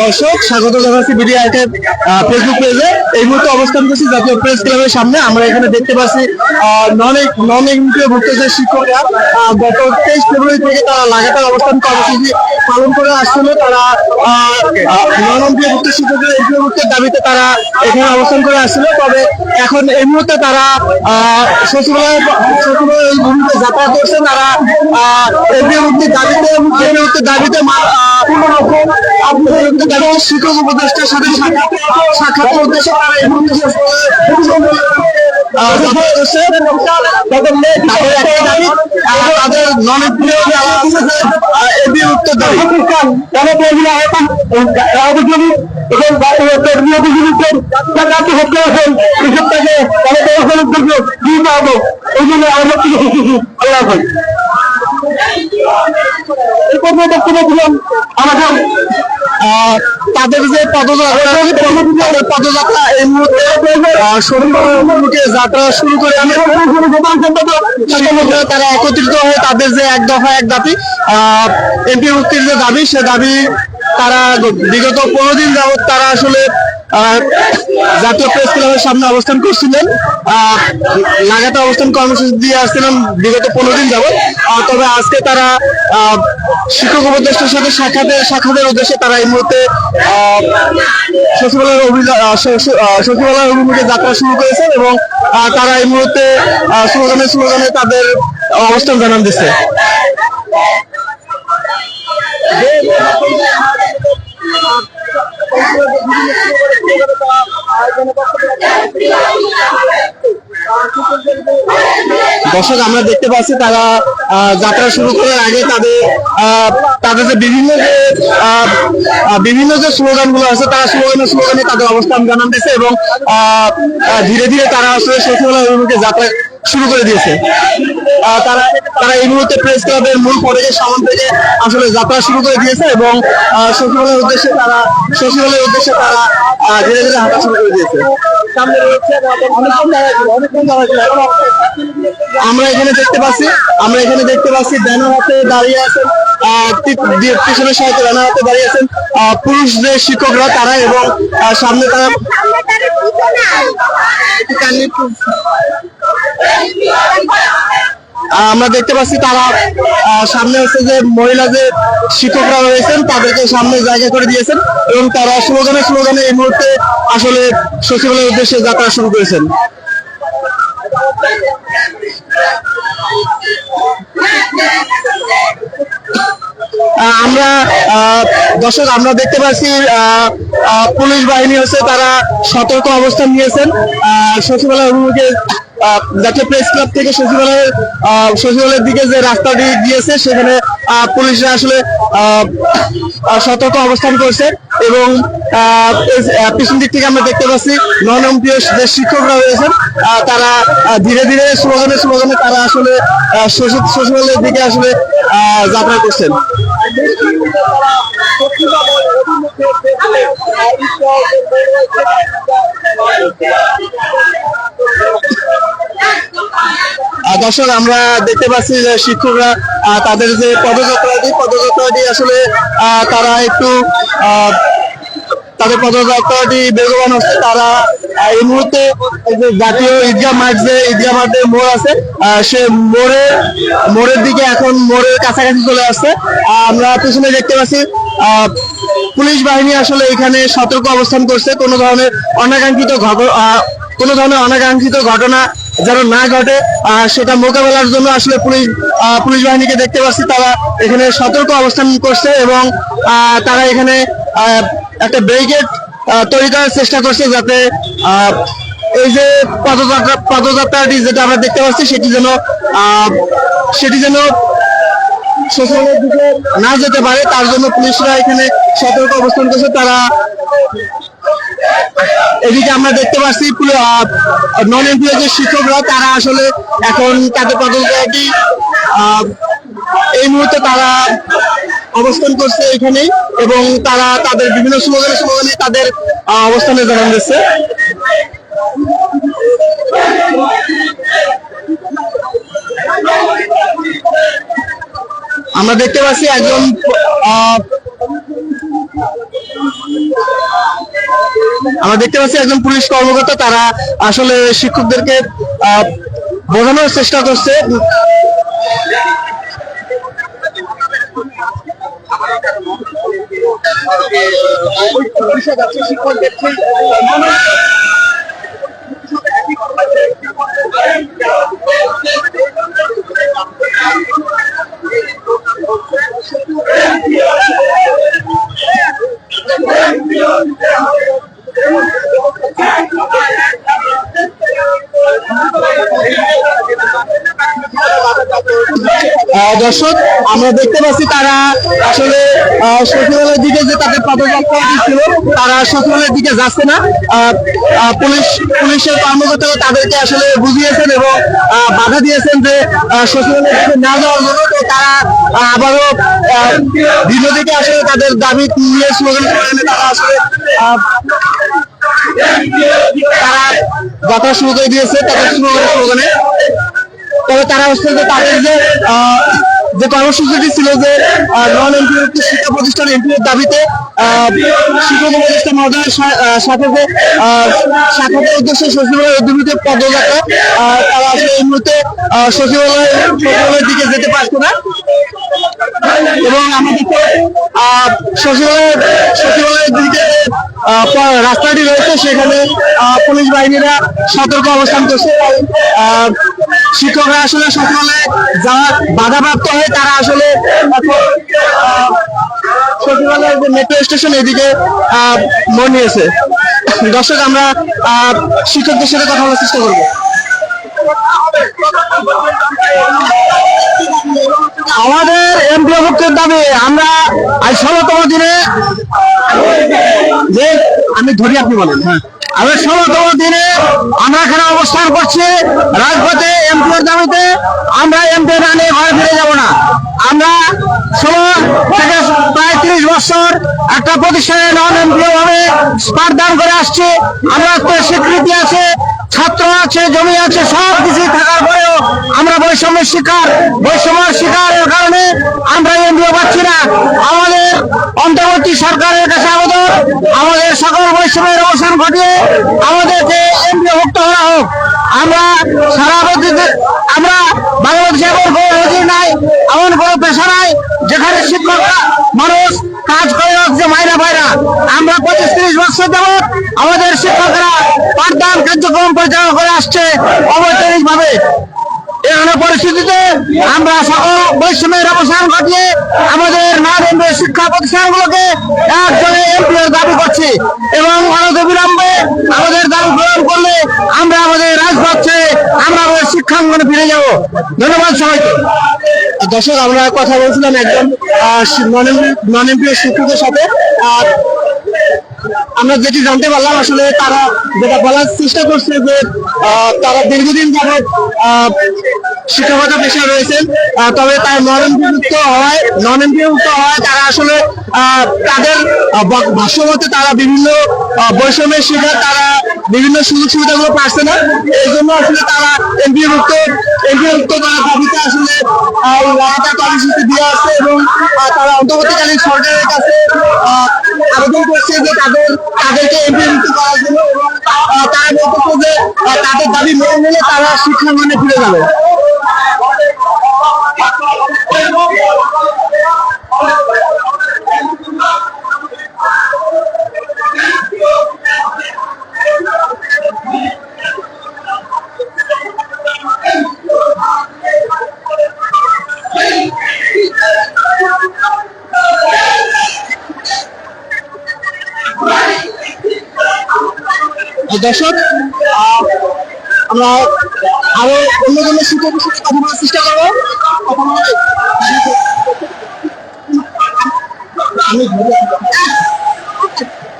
দর্শক, স্বাগত জানাচ্ছি বিডি আর্টের ফেসবুক পেজে এই মুহূর্তে অবস্থান করছি জাতীয় প্রেস ক্লাবের সামনে। আমরা এখানে দেখতে পাচ্ছি নন নন শিক্ষকরা গত তেইশ ফেব্রুয়ারি থেকে তারা লাগাতার অবস্থান কর্মসূচি পালন করে আসছিল। তারা নন ভুক্ত শিক্ষকদের ভুক্তের দাবিতে তারা এখানে অবস্থান করে আসছিল। তবে এখন এই মুহূর্তে তারা সচিবালয় সচিবালয় এই ভূমিতে যাতায়াত করছে। তারা এমপিও ভুক্তির দাবিতে এমপিও ভুক্তির দাবিতে কোনো রকম শিক্ষক উপদেষ্টার সাথে সাক্ষাৎ উদ্দেশ্যে তারা এই মুহূর্তে সচিবালয়ে আহ, যাতায়াত করছে তাদের মে- তাদের একটাই দাবি আহ, তাদের নন এমপিও যারা আছে যে এমপিও ভুক্তির দাবি আহ, তাদের যে পদযাত্রা পদযাত্রা এই মুহূর্তে শরীরকে যাত্রা শুরু করে তারা একত্রিত হয়ে তাদের যে এক দফা এক দাবি এমপি মুক্তির যে দাবি সে দাবি তারা বিগত পনেরো দিন যাবৎ তারা আসলে জাতীয় প্রেস ক্লাবের সামনে অবস্থান করছিলেন। লাগাতার অবস্থান কর্মসূচি দিয়ে আসছিলেন বিগত পনেরো দিন যাবৎ। তবে আজকে তারা শিক্ষক উপদেষ্টার সাথে সাক্ষাতের সাক্ষাতের উদ্দেশ্যে তারা এই মুহূর্তে সচিবালয়ের সচিবালয়ের অভিমুখে যাত্রা শুরু করেছেন এবং তারা এই মুহূর্তে স্লোগানে স্লোগানে তাদের অবস্থান জানান দিচ্ছে। দর্শক, আমরা দেখতে পাচ্ছি তারা যাত্রা শুরু করার আগে তাদের তাদের যে বিভিন্ন যে বিভিন্ন যে স্লোগানগুলো আছে, তারা স্লোগানে স্লোগানে তাদের অবস্থান জানান দিয়েছে এবং ধীরে ধীরে তারা আসলে সচিবালয় অভিমুখে যাত্রা শুরু করে দিয়েছে। আহ, তারা তারা এই মুহূর্তে প্রেস ক্লাবের মূল ফটকের সামন থেকে আসলে যাত্রা শুরু করে দিয়েছে এবং আহ, সচিবালয়ের উদ্দেশ্যে তারা সচিবালয়ের উদ্দেশ্যে তারা আহ, ধীরে ধীরে হাঁটা শুরু করে দিয়েছে। আমরা এখানে দেখতে পাচ্ছি আমরা এখানে দেখতে পাচ্ছি ব্যানার হাতে দাঁড়িয়ে আছেন আহ, পিছনের সাথে ব্যানার হাতে দাঁড়িয়ে আছেন আহ, পুরুষ যে শিক্ষকরা তারা এবং সামনে তারা আমরা দেখতে পাচ্ছি তারা সামনে হচ্ছে যে মহিলা যে শিক্ষকরা রয়েছেন, তাদেরকে সামনে জায়গা করে দিয়েছেন এবং তারা স্লোগানে স্লোগানে এই মুহূর্তে আসলে সচিবালয়ের উদ্দেশ্যে যাত্রা শুরু করেছেন। আমরা দর্শক, আমরা দেখতে পাচ্ছি পুলিশ বাহিনী হচ্ছে তারা সতর্ক অবস্থান নিয়েছেন। সচিবালয় অভিমুখে জাতীয় প্রেস ক্লাব থেকে সচিবালয়ের সচিবালয়ের দিকে যে রাস্তাটি গিয়েছে, সেখানে পুলিশরা আসলে সতর্ক অবস্থান করছে এবং পিছন দিক থেকে আমরা দেখতে পাচ্ছি নন এমপিও যে শিক্ষকরা রয়েছেন তারা ধীরে ধীরে স্লোগানে স্লোগানে তারা আসলে সচিবালয়ের দিকে আসলে যাত্রা করছেন। দর্শক, আমরা দেখতে পাচ্ছি যে শিক্ষকরা তাদের যে পদযাত্রাটি পদযাত্রাটি আসলে তারা একটু তাদের পদযাত্রাটি বেগবান হচ্ছে। তারা এই মুহূর্তে যে জাতীয় ঈদগাহ মাঠ যে ঈদগাহ মাঠের মোড় আছে। সে মোড়ে, মোড়ের দিকে এখন মোড়ের কাছাকাছি চলে আসছে। আমরা পিছনে দেখতে পাচ্ছি পুলিশ বাহিনী আসলে এখানে সতর্ক অবস্থান করছে। কোনো ধরনের অনাকাঙ্ক্ষিত কোনো ধরনের অনাকাঙ্ক্ষিত ঘটনা যেন না ঘটে সেটা মোকাবেলার জন্য আসলে পুলিশ পুলিশ বাহিনীকে দেখতে পাচ্ছি, তারা এখানে সতর্ক অবস্থান করছে এবং তারা এখানে একটা ব্যারিকেড তৈরি করার চেষ্টা করছে যাতে এই যে পদযাত্রা, পদযাত্রাটি যেটা আমরা দেখতে পাচ্ছি, সেটি যেন সেটি যেন না যেতে পারে, তার জন্য পুলিশরা এখানে সতর্ক অবস্থান করছে, তারা এদিকে আমরা দেখতে পাচ্ছি নন এমপ্লয় যে শিক্ষকরা তারা আসলে এখন তাদের আহ, এই মুহূর্তে তারা অবস্থান করছে এখানে এবং তারা তাদের বিভিন্ন স্লোগানে স্লোগানে তাদের অবস্থানে জানান দিচ্ছে। আমরা দেখতে পাচ্ছি একজন আমরা দেখতে পাচ্ছি একজন পুলিশ কর্মকর্তা তারা আসলে শিক্ষকদেরকে বোঝানোর চেষ্টা করছে। দর্শক, আমরা দেখতে পাচ্ছি তারা আসলে সচিবালয়ের দিকে যে তাদের পদযাত্রা ছিল তারা সচিবালয়ের দিকে যাচ্ছে না। পুলিশ, পুলিশের কর্মকর্তারা তাদেরকে আসলে বুঝিয়েছেন এবং বাধা দিয়েছেন যে সচিবালয়ের দিকে না যাওয়ার জন্য তো তারা আবারও দিকে আসলে তাদের দাবি নিয়ে স্লোগান করেন তারা আসলে তারা যাত্রা শুরু করে দিয়েছে তাদের স্লোগানে। তবে তারা হচ্ছে যে তাদের যে যে কর্মসূচিটি ছিল যে নন এমপিভুক্ত শিক্ষা প্রতিষ্ঠান এমপির দাবিতে শিক্ষক উপদেষ্টা মহোদয়ের সাথে যে সাক্ষাতের উদ্দেশ্যে সচিবালয়ের উদ্যমিত পদযাত্রা তারা আসলে এই মুহূর্তে সচিবালয় সচিবালয়ের দিকে যেতে পারছে না। এবং আমাদের আহ, সচিবালয়ের দিকে রাস্তাটি রয়েছে সেখানে পুলিশ বাহিনীরা সতর্ক অবস্থান করছে। শিক্ষকরা আসলে সচিবালয়ে যাওয়া বাধাপ্রাপ্ত হয়, তারা আসলে সচিবালয়ের মেট্রো স্টেশন এদিকে মোড় নিয়েছে দর্শক, আমরা শিক্ষকদের সাথে কথা বলার চেষ্টা করব। আমাদের এমপি ভুক্তির দাবি, আমরা আজ ষোলোতম দিনে যে আমি ধরি আপনি বলেন হ্যাঁ। আমরা ষোলোতম দিনে আমরা এখানে অবস্থান করছি, রাজপথে এমপির দাবিতে আমরা এমপি না নিয়ে ঘরে ফিরে যাব না। আমরা থেকে প্রায় ত্রিশ বছর একটা প্রতিষ্ঠানে নন এমপি ভাবে স্পারদান করে আসছি। আমরা স্বীকৃতি আছে, ছাত্র আছে, জমি আছে, সব কিছু থাকার পরেও আমরা বৈষম্যের শিকার। বৈষম্যের শিকারের কারণে আমরা এমপিও পাচ্ছি না। আমাদের অন্তর্বর্তী সরকারের কাছে আবেদন আমাদের সকল বৈষম্যের অবসান ঘটিয়ে আমাদেরকে এমপিও মুক্ত করা হোক, আমরা সারা আমরা বাংলাদেশে এমন কোনো নজির নাই, এমন কোনো পেশা নাই, যেখানে শিক্ষকরা মানুষ কাজ করে রাখছে মাইনা পায়রা। আমরা পঁচিশ ত্রিশ বছর যাবৎ আমাদের শিক্ষকরা পাঠদান কার্যক্রম পরিচালনা করে আসছে। এখানে পরিস্থিতিতে আমরা সকল বৈষম্যের অবসান ঘটিয়ে আমাদের নাম শিক্ষা প্রতিষ্ঠানগুলোকে একজনে এমপির দাবি করছি এবং অনত বিলম্বে আমাদের দাবি পূরণ করলে আমরা আমাদের রাজপথ আমরা আমাদের শিক্ষাঙ্গনে ফিরে যাব। ধন্যবাদ সবাইকে। দর্শক আমরা কথা বলছিলাম একজন নন এমপি শিক্ষকের সাথে। আহ, আমরা যেটি জানতে পারলাম আসলে তারা যেটা বলার চেষ্টা করছে যে তারা দীর্ঘদিন আহ, শিক্ষকতা পেশা রয়েছেন। তবে তার নন এমপিভুক্ত হওয়ায় নন এমপিভুক্ত হওয়ায় তারা আসলে তাদের ভাষ্যমতে তারা বিভিন্ন বৈষম্যের শিকার, তারা বিভিন্ন সুযোগ সুবিধাগুলো পাচ্ছে না। এই জন্য আসলে তারা এমপিভুক্ত এমপিভুক্ত করার দাবিতে আসলে লাগাতার কর্মসূচি দিয়ে আসছে এবং তারা অন্তর্বর্তীকালীন সরকারের কাছে আবেদন করছে যে তাদের, তাদেরকে এমপিভুক্ত করার জন্য তারা বলতেছে যে তাদের দাবি মেনে নিলে তারা শিক্ষাঙ্গনে ফিরে যাবে। দর্শক আমরা আরও অন্য সাথে কথা বলার চেষ্টা করব? আমি ধরে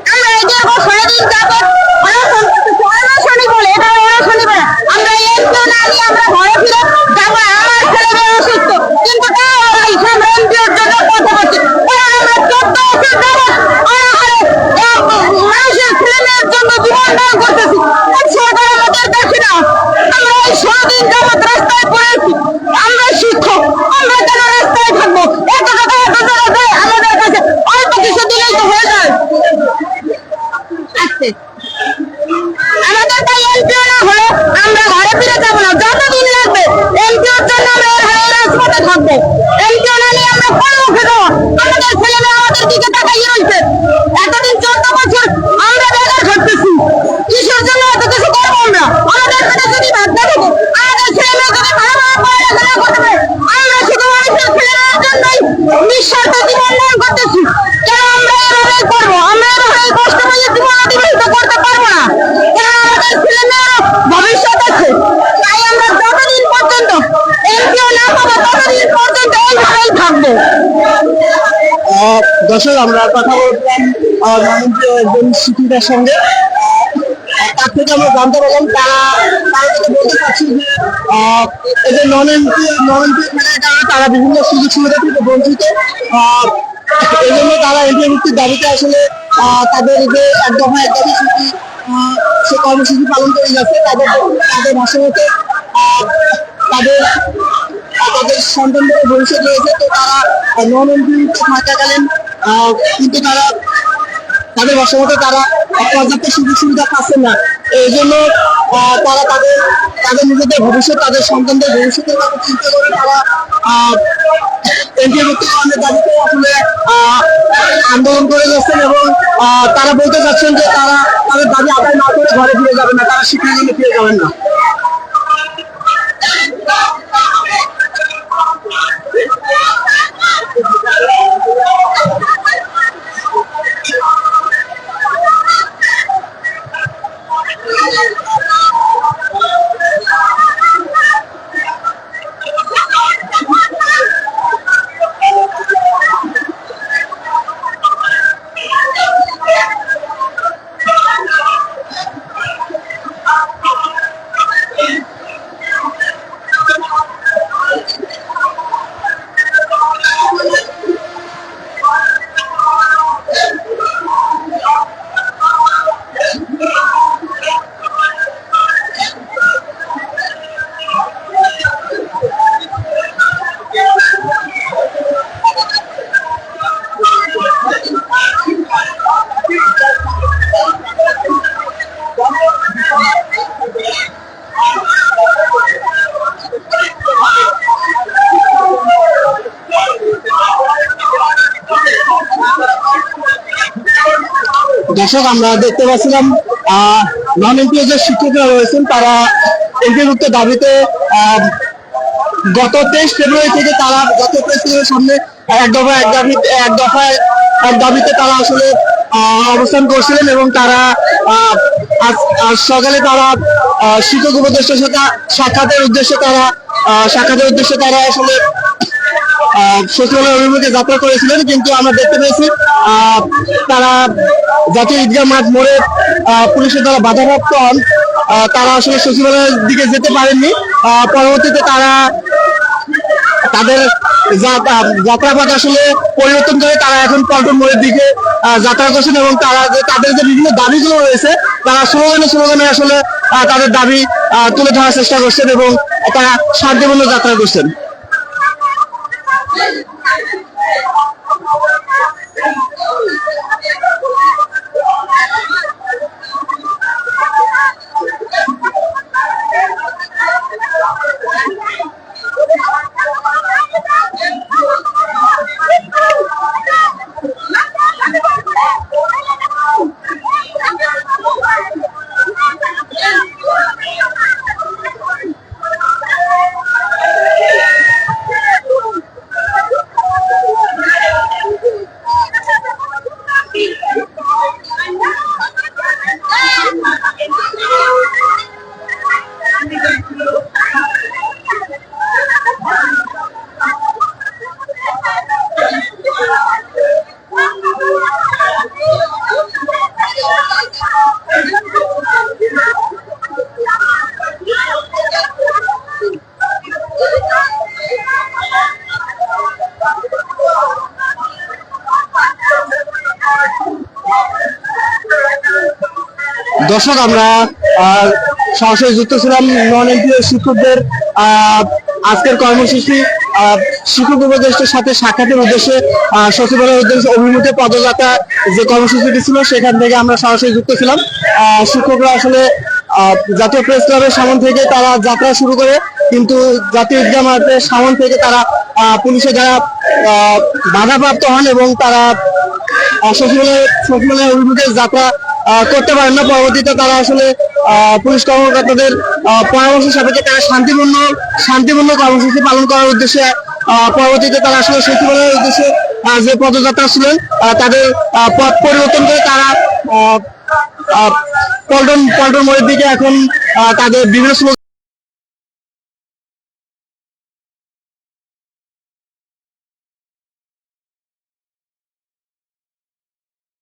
আমরা এই দীর্ঘ সারাদিন যাবৎ অনশন বলে এটা অনশনই বলে আমরা এমপিও না নিয়ে আমরা ঘরে ফিরে যাব আমার ছেলে মেয়ে অসুস্থ কিন্তু তাও আমরা এই আমরা এমপিওর জন্য কথা বলছি ওরা আমরা চোদ্দ বছর যাবৎ অনাহারে এক মানুষের ছেলে মেয়ের জন্য জীবন দান করতেছি আর সরকার আমাদের দেখে না আমরা এই সারাদিন যাবৎ রাস্তায় পড়েছি আমরা শিক্ষক আমরা কেন রাস্তায় থাকব এত টাকা এত টাকা দেয় আমাদের কাছে অল্প কিছু দিলেই তো হয়ে যায় আসছে দর্শক, আমরা কথা বলছিলাম একজন শিক্ষিকার সঙ্গে। তার থেকে আমরা জানতে পারলাম, তারা তারা বলতে চাচ্ছি যে এই নন এমপি নন এমপি কারণে তারা বিভিন্ন সুযোগ সুবিধা থেকে বঞ্চিত। এই জন্য তারা এমপি মুক্তির দাবিতে আসলে তাদের যে এক দফা এক দফা সূচি সে কর্মসূচি পালন করে যাচ্ছে। তাদের তাদের ভাষা মতে তাদের তাদের সন্তানদের ভবিষ্যৎ রয়েছে। তো তারা নন এমপি থাকাকালীন কিন্তু তারা, তাদের বসমতে তারা পর্যাপ্ত সুযোগ সুবিধা পাচ্ছেন না। এই জন্য তারা তাদের তাদের নিজেদের ভবিষ্যৎ, তাদের সন্তানদের ভবিষ্যতের কথা চিন্তা করে তারা মুক্তিকরণের দাবিতে আসলে আন্দোলন করে যাচ্ছেন এবং তারা বলতে চাচ্ছেন যে তারা, তাদের দাবি আদায় না করে ঘরে ফিরে যাবেন না, তারা শিক্ষা নিয়ে ফিরে যাবেন না। ¡Gracias! দর্শক, আমরা দেখতে পাচ্ছিলাম নন এমপিও যে শিক্ষকরা রয়েছেন, তারা এমপিভুক্ত দাবিতে গত তেইশ ফেব্রুয়ারি থেকে তারা গত প্রেসিডেন্টের সামনে এক দফা এক দাবিতে এক দফায়, এক দাবিতে তারা আসলে অবস্থান করছিলেন এবং তারা সকালে তারা শিক্ষক উপদেষ্টার সাথে সাক্ষাতের উদ্দেশ্যে তারা সাক্ষাতের উদ্দেশ্যে তারা আসলে সচিবালয় অভিমুখে যাত্রা করেছিলেন, কিন্তু আমরা দেখতে পেয়েছি তারা জাতীয় ঈদগাহ মাঠ মোড়ে পুলিশের দ্বারা বাধাপ্রাপ্ত হন তারা আসলে সচিবালয়ের দিকে যেতে পারেননি। পরবর্তীতে তারা তাদের যাত্রাপথ আসলে পরিবর্তন করে তারা এখন পল্টন মোড়ের দিকে যাত্রা করছেন এবং তারা তাদের যে বিভিন্ন দাবিগুলো রয়েছে, তারা স্লোগানে স্লোগানে আসলে তাদের দাবি তুলে ধরার চেষ্টা করছেন এবং তারা শান্তিপূর্ণ যাত্রা করছেন। Thank you. দর্শক, আমরা সরাসরি যুক্ত ছিলাম নন এমপিও শিক্ষকদের আজকের কর্মসূচি শিক্ষক উপদেষ্টার সাথে সাক্ষাতের উদ্দেশ্যে সচিবালয়ের উদ্দেশ্যে অভিমুখে পদযাত্রা যে কর্মসূচিটি ছিল, সেখান থেকে আমরা সরাসরি যুক্ত ছিলাম। শিক্ষকরা আসলে জাতীয় প্রেস ক্লাবের সামন থেকে তারা যাত্রা শুরু করে, কিন্তু জাতীয় ঈদগাহ সামন থেকে তারা পুলিশের দ্বারা বাধাপ্রাপ্ত হন এবং তারা সচিবালয় সচিবালয়ের অভিমুখে যাত্রা করতে পারেন না। পরবর্তীতে তারা আসলে পুলিশ কর্মকর্তাদের পরামর্শ সাপেক্ষে তারা শান্তিপূর্ণ শান্তিপূর্ণ কর্মসূচি পালন করার উদ্দেশ্যে পরবর্তীতে তারা আসলে সচিবালয়ের উদ্দেশ্যে যে পদযাত্রা ছিলেন তাদের পথ পরিবর্তন করে তারা পল্টন পল্টন মোড়ের দিকে এখন তাদের বিভিন্ন